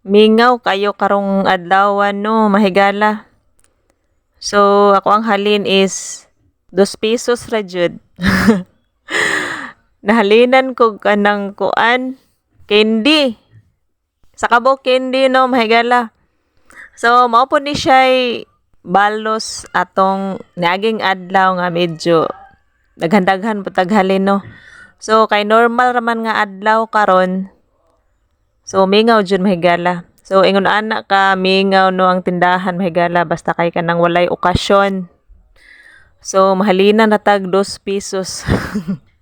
mingaw kayo karong adlaw no mahigala. So ako ang halin is dos pesos ra jud. Nahalinan ko kanang kuan candy. Sa kabo candy no mahigala. So mao po ni siya balos atong naging adlaw nga medyo daghan-daghan po taghalin no. So kay normal raman nga adlaw karon. So mingaw jud mahigala. So ingon ana ka mingaw no ang tindahan mahigala basta kay kanang walay okasyon. So mahalina na tag 2 pesos.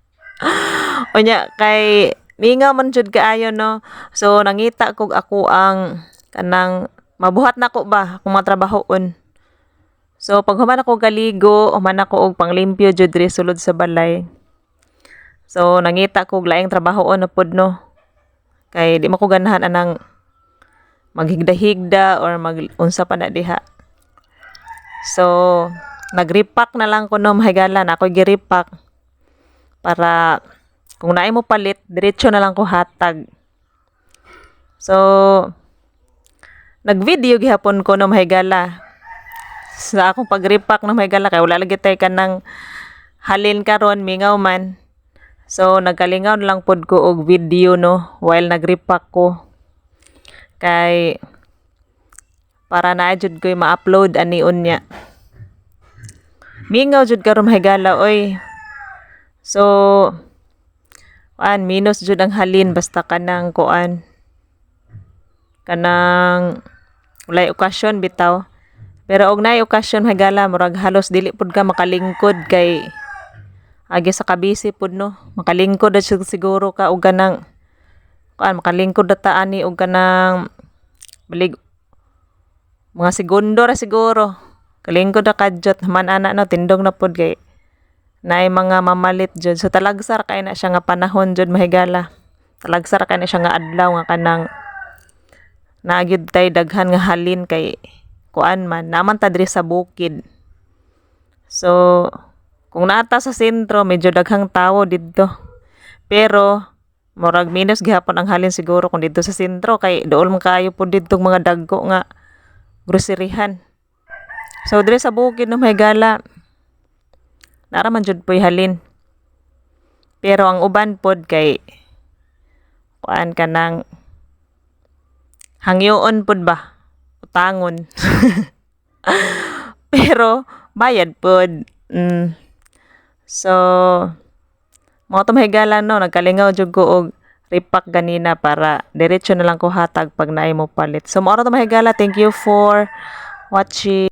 Unya kay mingaw man jud kaayo no. So nangita kog ako ang kanang mabuhat na ko ba kung matrabahoon. So pag human ako galigo, human ako og panglimpyo jud sulod sa balay. So nangita kog laing trabahoon na pod no. Kay di ganahan anang maghigda-higda or mag unsa pa na diha. So nagrepack na lang ko no mahigala na ako girepack para kung naay mo palit diretso na lang ko hatag. So nagvideo gihapon ko no mahigala sa akong pagrepack no mahigala kay wala lagi tay kanang halin karon mingaw man. So nagkalingaw na lang pod ko og video no while nagrepack ko. Kay para na jud ko'y ma-upload ani unya. Mingaw jud karon mahigala oy. So kuan minus jud ang halin basta kanang kuan kanang walay okasyon bitaw. Pero og naay okasyon mahigala murag halos dili pud ka makalingkod kay agi sa kabisi pud no. Makalingkod sig- siguro ka og kanang kuan makalingkod na ani og kanang balig mga segundo ra siguro. Kalingkod na kadyot man ana no tindog na pud kay naay mga mamalit jud. So talagsar kay na siya nga panahon jud mahigala. Talagsar kay na siya nga adlaw nga kanang nagyud tay daghan nga halin kay kuan man naman ta diri sa bukid. So kung naata sa sentro medyo daghang tawo didto. Pero murag minus gihapon ang halin siguro kung didto sa sentro kay dool man kayo po didtong mga dagko nga groceryhan. So diri sa bukid no mahigala nara man jud po'y halin. Pero ang uban pod kay kuan ka ng hangyoon pod ba? Utangon. Pero bayad pod. Mm. So mo to mahigala no nagkalingaw jud ko og repack ganina para diretso na lang ko hatag pag naay mo palit. So mo to mahigala. Thank you for watching.